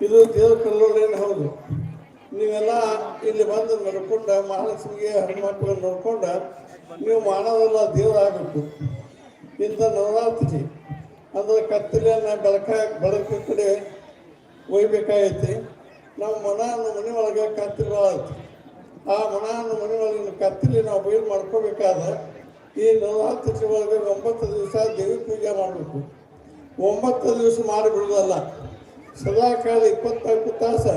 ಇದು ದೇವ್ರ ಕಲ್ಲೋಳೇನು ಹೌದು. ನೀವೆಲ್ಲ ಇಲ್ಲಿ ಬಂದು ನೋಡ್ಕೊಂಡ ಮಹಾಲಕ್ಷ್ಮಿಗೆ ಹನುಮಪ್ಪಗೆ ನೋಡ್ಕೊಂಡ ನೀವು ಮಾಡೋದೆಲ್ಲ ದೇವರಾಗಬೇಕು ಇಂಥ ನವರಾತ್ರಿ ಅಂದರೆ ಕತ್ತಲೆಯನ್ನು ಬೆಳಕ ಬೆಳಕ ಕಡೆ ಒಯ್ಬೇಕಾಗೈತಿ. ನಮ್ಮ ಮನ ಮನೆ ಒಳಗೆ ಕತ್ತಲೆ ಆ ಮನ ಮನೆ ಒಳಗಿನ ಕತ್ತಲೆ ನಾವು ಬಯಲು ಮಾಡ್ಕೋಬೇಕಾದ್ರೆ ಈ ನವರಾತ್ರಿ ಒಳಗೆ ಒಂಬತ್ತು ದಿವಸ ದೇವಿ ಪೂಜೆ ಮಾಡಬೇಕು. ಒಂಬತ್ತು ದಿವಸ ಮಾಡಿಬಿಡೋದಲ್ಲ. ಸದಾ ಕಾಲ ಇಪ್ಪತ್ನಾಲ್ಕು ತಾಸು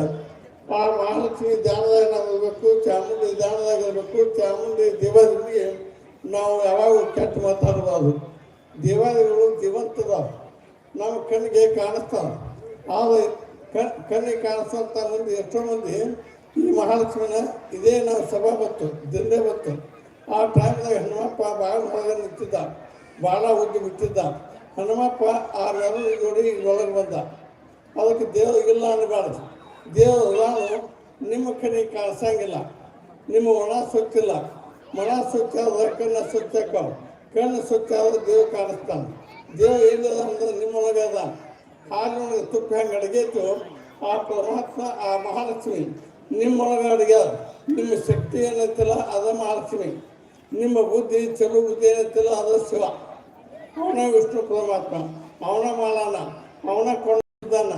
ಆ ಮಹಾಲಕ್ಷ್ಮಿ ಧ್ಯಾನದಾಗ ನಾವು ಇರಬೇಕು ಚಾಮುಂಡಿ ಧ್ಯಾನದಾಗ ಇರಬೇಕು ಚಾಮುಂಡಿ ದೇವಾಲಯಗಳಿಗೆ ನಾವು ಯಾವಾಗ ಕೆಟ್ಟ ಮಾತಾಡಬಾರ್ದು. ದೇವಾಲಯಗಳು ಜೀವಂತದ, ನಮ್ಮ ಕಣ್ಣಿಗೆ ಕಾಣಿಸ್ತಾವ. ಆದರೆ ಕಣ್, ಕಣ್ಣಿಗೆ ಕಾಣಿಸ್ತಂಥ ಮಂದಿ, ಎಷ್ಟೋ ಮಂದಿ ಈ ಮಹಾಲಕ್ಷ್ಮಿನ ಇದೇ ನಾವು ಸಭಾ ಬತ್ತು ದಿಂಡೆ ಬತ್ತು. ಆ ಟೈಮ್ದಾಗ ಹನುಮಪ್ಪ ಬಾಳ ಹೊರಗೆ ನಿಂತಿದ್ದ ಭಾಳ ಉದ್ದು ಬಿಟ್ಟಿದ್ದ. ಹನುಮಪ್ಪ ಆ ನೋಡಿ ಜೋಡಿ ಒಳಗೆ ಬಂದ. ಅದಕ್ಕೆ ದೇವ್ರು ಇಲ್ಲ ಅನ್ನಬಾರ್ದು ದೇವರು ನಾನು ನಿಮ್ಮ ಕಡೆ ಕಾಣಿಸಂಗಿಲ್ಲ. ನಿಮ್ಮ ಒಣ ಸುತ್ತಿಲ್ಲ. ಮನ ಸುತ್ತ ಕಣ್ಣು ಸ್ವಚ್ಛ ಆಕ್ಕವ. ಕಣ್ಣು ಸುತ್ತ ಆದ್ರೆ ದೇವ್ರು ಕಾಣಿಸ್ತಾನೆ. ದೇವ್ರು ಇಲ್ಲದ ಅಂದ್ರೆ ನಿಮ್ಮೊಳಗೆ ಅದ. ಹಾಲಿನೊಳಗೆ ತುಪ್ಪ ಹೆಂಗೆ ಅಡಗೈತು ಆ ಪರಮಾತ್ಮ, ಆ ಮಹಾಲಕ್ಷ್ಮಿ ನಿಮ್ಮೊಳಗೆ ಅಡುಗೆ ನಿಮ್ಮ ಶಕ್ತಿ ಏನೈತಿಲ್ಲ, ಅದ ಮಹಾಲಕ್ಷ್ಮಿ. ನಿಮ್ಮ ಬುದ್ಧಿ, ಚಲೋ ಬುದ್ಧಿ ಏನೈತಿಲ್ಲ, ಅದ ಶಿವ. ಅವನ ವಿಷ್ಣು ಪರಮಾತ್ಮ ಅವನ ಮಾಲಾನ, ಅವನ ಕೊಂಡಿದ್ದಾನ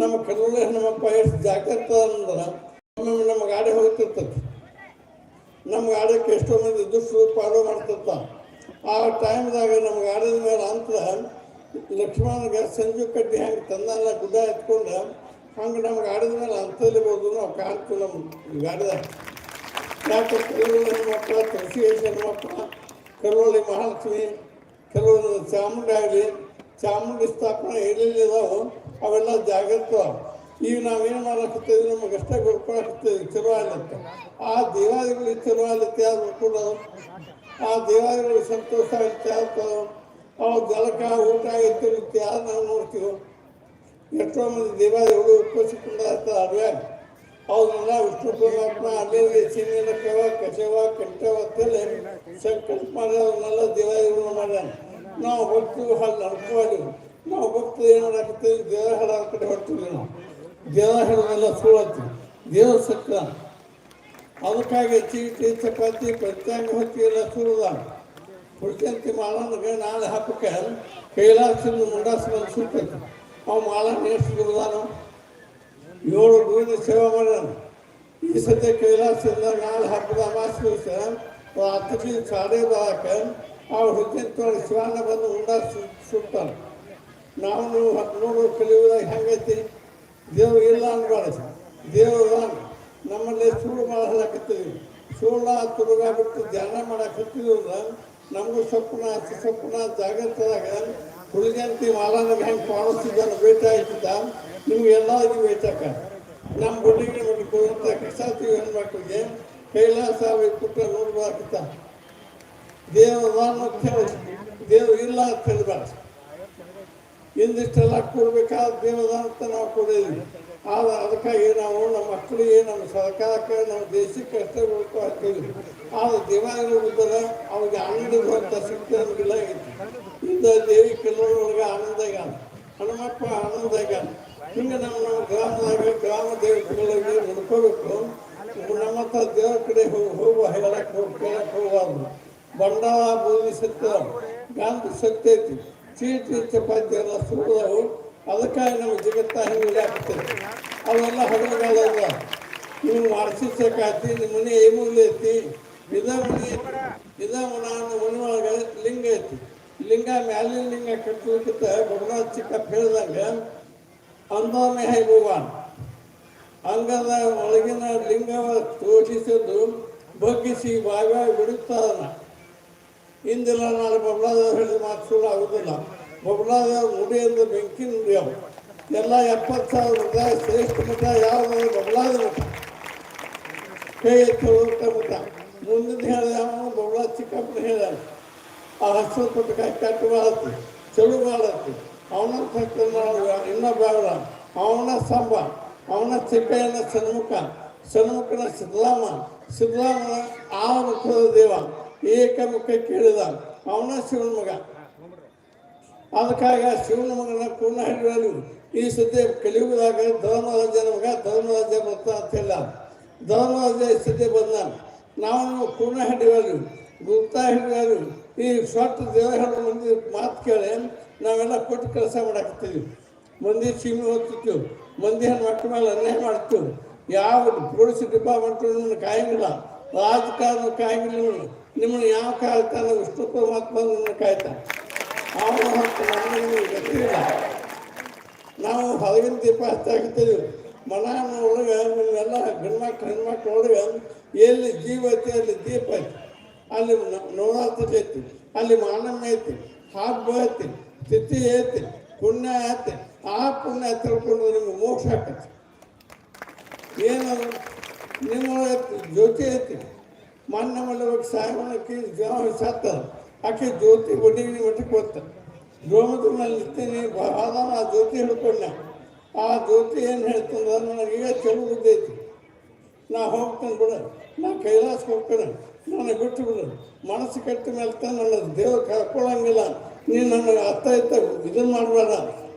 ನಮ್ಮ ಕಲ್ಲೂರಿ ಹೆಣ್ಣುಮಪ್ಪ ಎಷ್ಟು ಜಾಗ್ರತ ಅಂದ್ರೆ, ಒಮ್ಮೊಮ್ಮೆ ನಮ್ಮ ಗಾಡಿ ಹೋಗ್ತಿರ್ತೈತಿ ನಮ್ಮ ಗಾಡಿಗೆ ಎಷ್ಟೋ ಮಂದಿ ದುಷ್ಟು ಪಾಲು ಮಾಡ್ತಿರ್ತ. ಆ ಟೈಮ್ದಾಗ ನಮ್ಮ ಗಾಡಿದ ಮೇಲೆ ಅಂತ ಲಕ್ಷ್ಮಣನಿಗೆ ಸಂಜು ಕಡ್ಡಿ ಹೆಂಗೆ ತಂದಲ್ಲ ಗುಡ್ಡ ಎತ್ಕೊಂಡು, ಹಂಗೆ ನಮ್ಮ ಗಾಡಿದ ಮೇಲೆ ಅಂತಲಿಬೋದು ನಾವು ಕಾಣ್ತೀವಿ ನಮ್ಮ ಗಾಡಿದಾಗ. ಯಾಕೆ ಕಲ್ಲೂರು ಹೆಣ್ಮಕ್ಳ ತುಳಸಿ ಹೆಣ್ಮಕ್ಳ ಕಲ್ಲೋಳಿ ಮಹಾಲಕ್ಷ್ಮಿ. ಕೆಲವೊಂದು ಚಾಮುಂಡಿ ಆಗಲಿ ಚಾಮುಂಡಿ ಸ್ಥಾಪನೆ ಎಲ್ಲೆಲ್ಲಿ ಇದಾವೆ ಅವೆಲ್ಲ ಜಾಗೃತ ಈಗ ನಾವೇನು ಮಾಡಕತ್ತೀವಿ? ನಮಗೆ ಅಷ್ಟೇ ಚಲೋ ಆಗ್ಲತ್ತ ಆ ದೇವಾದಿಗಳು ಆಗ್ಲತ್ತೆ ಯಾರು ನೋಡ್ಕೊಳ್ಳೋದು ಆ ದೇವಾದಿಗಳು ಸಂತೋಷ ಆಗುತ್ತೆ ಯಾರು ಅವು ಜಲಕ ಊಟ ಎತ್ತಿರುತ್ತೆ ಯಾರು ನಾವು ನೋಡ್ತೀವಿ? ಎಷ್ಟೋ ಮಂದಿ ದೇವಾದಿಗಳು ಉಪಸಿಕೊಂಡ ಅದೇ ಅವನ್ನೆಲ್ಲ ವಿಷ್ಣು ಪರಮಾತ್ಮ ಅಲ್ಲೇ ಚಿನ್ನ ಕಸವ ಕಂಠವ ತಲೆ ಸಂಕಲ್ಪ ಅವ್ರನ್ನೆಲ್ಲ ದೇವಾದಿಗಳು ನಾವು ಹೋಗ್ತೀವಿ ಅಲ್ಲಿ ಅರ್ಥವಾಗಿ ನಾವು ಭಕ್ತರು ಏನು ಮಾಡಾಕತ್ತೀವಿ ದೇವರ ಹಡ ಕಡೆ ಹೊಡ್ತೀವಿ ನಾವು. ದೇವರ ಹಡವೆಲ್ಲ ಸುಳತ್ತೀವಿ ದೇವ್ರ ಸಕ್ಕ ಅದಕ್ಕಾಗಿ ಚೀಟಿ, ಚಪಾತಿ ಪ್ರತ್ಯಾಂಗ ಹೊತ್ತಿ ಎಲ್ಲ ಸುರದ. ಹುಡ್ಕಂತಿ ಮಾಲನ್ಗೆ ನಾಳೆ ಹಬ್ಬಕ್ಕೆ ಕೈಲಾಸದಿಂದ ಮುಂಡಾಸ ಬಂದು ಸುಟ್ಟೈತಿ ಅವು ಎಷ್ಟು ಗುರುದಾನು ಏಳು ಗುರುವಿನ ಸೇವೆ ಮಾಡ್ಯಾನ. ಈ ಸದ್ಯ ಕೈಲಾಸಿಂದ ನಾಳೆ ಹಬ್ಬದ ಮಾಸ ಹತ್ತು ಸಾಡೆ ಬಾಕ ಆ ಹುದ್ದಿಂತೊಳಗೆ ಶಿವಾನ ಬಂದು ಉಂಡ ಸುಡ್ತಾರೆ ನಾವು ನೀವು ನೋಡು ಕಲಿಯುವುದಾಗ ಹೆಂಗೈತಿ ದೇವ್ರು ಇಲ್ಲ ಅನ್ಬಾರ್ದು ದೇವ್ರು. ನಮ್ಮಲ್ಲಿ ಸುಳ್ಳು ಮಾಡಾಕತ್ತೀವಿ ಸುಳ್ಳ ತುಡುಗ ಬಿಟ್ಟು ಧ್ಯಾನ ಮಾಡಾಕತ್ತೀವಿ ಅಂದ್ರೆ ನಮಗೂ ಸ್ವಪ್ನ ಸ್ವಪ್ನ ಜಾಗ್ರತದಾಗ ಹುಡುಗಂತಿ ಮಾಲಾನಾಗ ಹೆಂಗೆ ಕಾಣಿಸ್ತಿದ್ದಾನೆ ಭೇಟಿ ಆಯ್ತಿದ್ದ ನಿಮ್ಗೆ ಎಲ್ಲರಿಗೂ ಭೇಟಾಕ ನಮ್ಮ ಗುಡಿಗೆ ಕೊಡುವಂಥ ಕಸಾತಿ ಹೆಣ್ಮಕ್ಳಿಗೆ ಕೈಲಾಸ ಬಿಟ್ಟು ನೋಡ್ಬಾರ್ದ ದೇವರ ಅಂತ ದೇವ್ರು ಇಲ್ಲ ಅಂತ ಹೇಳಬಾರ್ದು ಇಂದಿಷ್ಟೆಲ್ಲ ಕೊಡ್ಬೇಕಾದ ದೇವದ ಅಂತ ನಾವು ಕೊಡಿದ್ವಿ ಆದ್ರೆ ಅದಕ್ಕಾಗಿ ನಾವು ನಮ್ಮ ಮಕ್ಕಳಿಗೆ ನಮ್ಮ ಸರ್ಕಾರಕ್ಕೆ ನಮ್ಮ ದೇಶಕ್ಕೆ ಅಷ್ಟೇ ಉಳ್ಕೊ ಹಾಕ್ತೀವಿ ಆದ್ರೆ ದೇವಾಲಯಗಳು ಉದ್ದರೆ ಅವ್ರಿಗೆ ಗೊತ್ತ ಶಕ್ತಿ ನಮಗಿಲ್ಲ ಇಂದ ದೇವಿ ಕೆಲವರೊಳಗೆ ಆನಂದ ಈಗ ಹನುಮಪ್ಪ ಆನಂದ ಈಗ ಹಿಂಗೆ ನಮ್ಮ ನಮ್ಮ ಗ್ರಾಮದಾಗ, ಗ್ರಾಮ ದೇವತೆಗಳಿಗೆ ನೋಡ್ಕೋಬೇಕು. ನಮ್ಮ ದೇವರ ಕಡೆ ಹೋಗಿ ಹೋಗುವ ಹೇಳಕ್ಕೆ ಹೋಗಿ ಕೇಳಕ್ಕೆ ಹೋಗಬಾರ್ದು. ಬಂಡಾರ ಭೂಮಿ ಸತ್ಯ, ಗಾಂಧಿ ಐತಿ. ಚೀಟಿ, ಚಪಾತಿ ಎಲ್ಲ ಸುರಿದವು ಅದಕ್ಕಾಗಿ ನಮ್ಗೆ ಜಗತ್ತ ಹಿಂಗೆ ಆಗ್ತದೆ ಅವೆಲ್ಲ ಹಗಲಗಾಲ ಅದ ನೀವು ಮಾಡಿಸಿಸಕ್ಕಾತಿ ನಿಮ್ಮ ಮನೆ ಏ ಮೂಲೆ ಐತಿ. ಇದ ಮನೆ ಇದ ಮನೆ ಒಳಗೆ ಲಿಂಗ ಐತಿ. ಲಿಂಗ ಮ್ಯಾಲಿನ ಲಿಂಗ ಕಟ್ಟಲಿಕ್ಕಿಂತ ಗುರುನಾಥ್ ಚಿಕ್ಕಪ್ಪ ಹೇಳ್ದಂಗೆ ಅಂದೋಮೆ ಹೈ ಭಗವಾನ್. ಅಂಗದ ಒಳಗಿನ ಲಿಂಗವ ತೋಷಿಸಿದ್ದು ಬಗ್ಗಿಸಿ ಬಾವ್ಯಾಗ ಬಿಡುತ್ತಾನ. ಇಂದಿಲ್ಲ ನಾಳೆ ಬಬಲಾದೇವ್ ಹೇಳಿದ ಮಾತು ಸುಳ್ಳು ಆಗುದಿಲ್ಲ. ನುಡಿ ನುಡಿಯಿಂದ ಬೆಂಕಿ ನುಡಿಯವು ಎಲ್ಲ ಎಪ್ಪತ್ತು ಸಾವಿರ ರೂಪಾಯಿ, ಶ್ರೇಷ್ಠ ಮಠ ಯಾವುದು ಬಬ್ಲಾದ ಮಠ. ಕೈ ಮಠ. ಮುಂದಿನ ಹೇಳಿದ ಅವನು ಬಬಲಾ ಚಿಕ್ಕಪ್ಪನ ಆ ಹಸಿರು ಕೊಟ್ಟು ಕೈ ಕಟ್ಟು ಮಾಡತ್ತಿ ಚಲು ಮಾಡತ್ತಿ ಅವನ ಇನ್ನ ಇನ್ನೊಬ್ಬ ಅವನ ಸಂಬ, ಅವನ ಚಿಕ್ಕಯ್ಯನ ಸನ್ಮುಖ, ಸನ್ಮುಖನ ಸಿದ್ದರಾಮ ಸಿದ್ದರಾಮನ ಆ ಮುಖದ ದೇವ. ಏಕ ಮುಖ ಕೇಳಿದ ಅವನ ಶಿವನ ಮಗ. ಅದಕ್ಕಾಗಿ ಶಿವನ ಮಗನ ಪೂರ್ಣ ಹಿಡಿಯಲು ಈ ಸದ್ಯ ಕಲಿಯುಗದಾಗ ಧರ್ಮರಾಜ ಮಗ ಧರ್ಮರಾಜ ಬರ್ತಾ ಅಂತಿಲ್ಲ. ಧರ್ಮರಾಜ ಈ ಸದ್ಯ ಬಂದ ನಾವು ಪೂರ್ಣ ಹಿಡಿಯಲು, ಗುಪ್ತಾ ಹಿಡಿಯಲು, ಈ ಸ್ವತ್ತು ದೇವರ ಮಂದಿ ಮಾತು ಕೇಳಿ ನಾವೆಲ್ಲ ಕೊಟ್ಟು ಕೆಲಸ ಮಾಡಾಕತ್ತೀವಿ. ಮಂದಿ ಚೀಮಿ ಓದ್ತಿತ್ತು ಮಂದಿ ಮಟ್ಟ ಮೇಲೆ ಅನ್ಯಾಯ ಮಾಡ್ತೀವಿ ಯಾವ ಪೊಲೀಸ್ ಡಿಪಾರ್ಟ್ಮೆಂಟ್ ಕಾಯಂಗಿಲ್ಲ. ರಾಜಕಾರಣ ಕಾಯಂಗಿಲ್ಲ ನಿಮ್ಮನ್ನು ಯಾವ ಕಾಯ್ತಾನೆ ವಿಷ್ಣು ಪರಮಾತ್ಮ ನಿಮ್ಮನ್ನು ಕಾಯ್ತಾನೆ ನಾವು ಹೊರಗಿನ ದೀಪ ಹಚ್ಚಾಕತ್ತೀವಿ ಮನ ಒಳಗೆ ನಿಮ್ಮೆಲ್ಲ ಗಂಡ್ಮಕ್ಳು ಹೆಣ್ಮಕ್ಳು ಒಳಗೆ ಎಲ್ಲಿ ಜೀವ ಐತಿ ಅಲ್ಲಿ ದೀಪ ಐತಿ. ಅಲ್ಲಿ ನ- ನವರಾತ್ರಿ ಐತಿ. ಅಲ್ಲಿ ಮಾನಮ್ಮ ಐತಿ. ಹಬ್ಬ ಐತಿ. ಸ್ಥಿತಿ ಐತಿ. ಪುಣ್ಯ ಐತಿ. ಆ ಪುಣ್ಯ ತಿಳ್ಕೊಂಡು ನಿಮ್ಗೆ ಮೋಕ್ಷ ಆಕತಿ ಏನು ನಿಮ್ಮೊಳಗೆ ಜ್ಯೋತಿ ಐತಿ. ಮೊನ್ನೆ ಸಹಾಯ ಸಾಯಮನಕ್ಕೆ ಜೀವ ಸತ್ತ ಆಕೆ ಜ್ಯೋತಿ ಒಡ್ಡಿಗೆ ಮಟ್ಟಕ್ಕೆ ಹೋಗ್ತ ಗೋಮದಲ್ಲಿ ನಿಂತೀನಿ ಬಾದ ಆ ಜ್ಯೋತಿ ಹಿಡ್ಕೊಂಡೆ ಆ ಜ್ಯೋತಿ ಏನು ಹೇಳ್ತಂದ್ರೆ, ನನಗೆ ಈಗ ಚಲೋ ಬುದ್ಧೈತಿ ನಾ ಹೋಗ್ತೇನೆ ಬಿಡು. ನಾ ಕೈಲಾಸಕ್ಕೆ ಹೋಗ್ತೇನೆ. ನನ್ನ ಬಿಟ್ಟು ಬಿಡು. ಮನಸ್ಸು ಕಟ್ಟ ಮೇಲೆ ನನ್ನ ದೇವ ಕರ್ಕೊಳ್ಳಂಗಿಲ್ಲ. ನೀನು ನನಗೆ ಅತ್ತ ಇತ್ತ ಇದನ್ನು ಮಾಡಬೇಡ.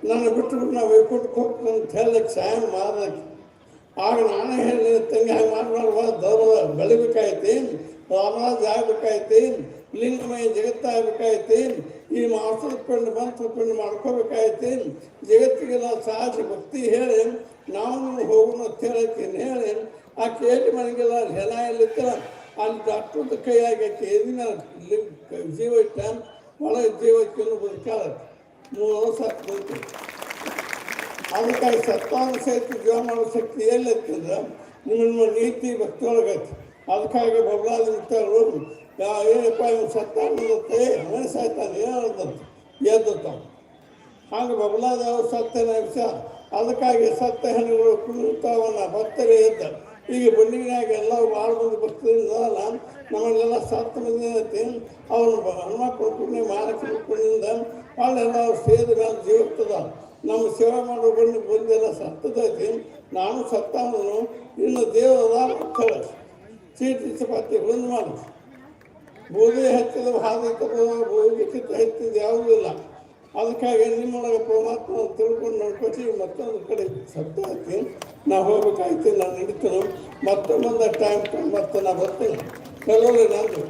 ನನ್ನ ಬಿಟ್ಟು ಬಿಟ್ಟು ನಾ ವೈಕುಂಠಕ್ಕೆ ಹೋಗ್ತೇನೆ ಅಂತ ಹೇಳಕ್ಕೆ ಸಹಾಯ ಮಾಡೋದಕ್ಕೆ ಆಗ ನಾನು ಹೇಳಿ ತಂಗಿ, ಹಾಗೆ ಮಾಡಬಾರ್ದು ಗೌರವ ಬೆಳಿಬೇಕಾಯ್ತಿ ರಾಮರಾಜ್ ಆಗ್ಬೇಕಾಯ್ತಿ ಲಿಂಗಮಯ ಜಗತ್ತ ಆಗ್ಬೇಕಾಯ್ತಿ ಈ ಮಾಸಕೊಂಡು ಬಂತು ಕೊಂಡು ಮಾಡ್ಕೋಬೇಕಾಯ್ತಿ ಜಗತ್ತಿಗೆಲ್ಲ ಸಹಜ ಭಕ್ತಿ ಹೇಳಿ ನಾವು ನೀವು ಹೋಗೋಣ ಅಂತ ಹೇಳಿ, ಆ ಕೇಳಿ ಮನೆಗೆಲ್ಲ ಜನ ಎಲ್ಲಿತ್ತ, ಅಲ್ಲಿ ಡಾಕ್ಟ್ರದ ಕೈಯಾಗಿ ಲಿಂಗ್, ಜೀವ ಇಟ್ಟ, ಒಳಗೆ ಜೀವಕ್ಕೆ ಬದುಕಾಳ ಮೂರು ವರ್ಷ ಬಂತು. ಅದಕ್ಕಾಗಿ ಸತ್ವಾನ ಸಹಿತ ಜೀವ ಮಾಡೋ ಶಕ್ತಿ ಎಲ್ಲಿರ್ತದ ನಿಮ್ಮ ನೀತಿ ಭಕ್ತಿ ಒಳಗೈತಿ. ಅದಕ್ಕಾಗಿ ಬಬಲಾದ ಮಿತ್ರರು ಏನಪ್ಪ, ಇವ್ನು ಸತ್ತಾನಂತೆ ಅವನೇ ಸಾಯ್ತಾನೆ ಏನಂತ ಎದ್ದುತ್ತ ಹಾಗೆ ಬಬಲಾದ ಅವ್ರು ಸತ್ತನ ವಿಷಯ ಅದಕ್ಕಾಗಿ ಸತ್ತ ಹೆಣ್ಣುಗಳು ಕುಣಿತಾವನ್ನ ಭಕ್ತರೇ ಎದ್ದ. ಈಗ ಬಂಡಿಗಿನಾಗ ಎಲ್ಲ ಭಾಳ ಮಂದಿ ಭಕ್ತರಿಂದ ನಮ್ಮಲ್ಲೆಲ್ಲ ಸತ್ತ ಮಂದಿ ಐತಿ ಅವನು ಹನುಮಕ್ಕಳು ಪುಣ್ಯ ಮಾಲಕರು ಪುಣ್ಯದಿಂದ ಅಲ್ಲೆಲ್ಲ ಅವ್ರು ಸೇದ ಮೇಲೆ ಜೀವಿಸ್ತದ ನಮ್ಮ ಸೇವೆ ಮಾಡೋ ಬಂದು ಬಂದೆಲ್ಲ ಸತ್ತದೈತಿ ನಾನು ಸತ್ತವನು, ಇನ್ನು ದೇವರ ಮಕ್ಕಳು ಚೀಟಿ ಚಪಾತಿ ಬಂದು ಮಾಡು. ಭೂಮಿ ಹೆಚ್ಚಿದ ತಗೋದ ಕಿತ್ತ ಹೆಚ್ಚಿದ ಯಾವುದೂ ಇಲ್ಲ. ಅದಕ್ಕಾಗಿ ನಿಮ್ಮೊಳಗೆ ಪರಮಾತ್ಮ ತಿಳ್ಕೊಂಡು ನೋಡ್ಕೊತೀವಿ ಮತ್ತೊಂದು ಕಡೆ. ಸತ್ತ ಐತಿ ನಾ ಹೋಗ್ಬೇಕಾಯ್ತು, ನಾನು ನಡೀತೇನೆ. ಮತ್ತೊಂದು ಟೈಮ್ ಮತ್ತೆ ನಾ ಬರ್ತೇನೆ. ಕೆಲವರು ನಾನು.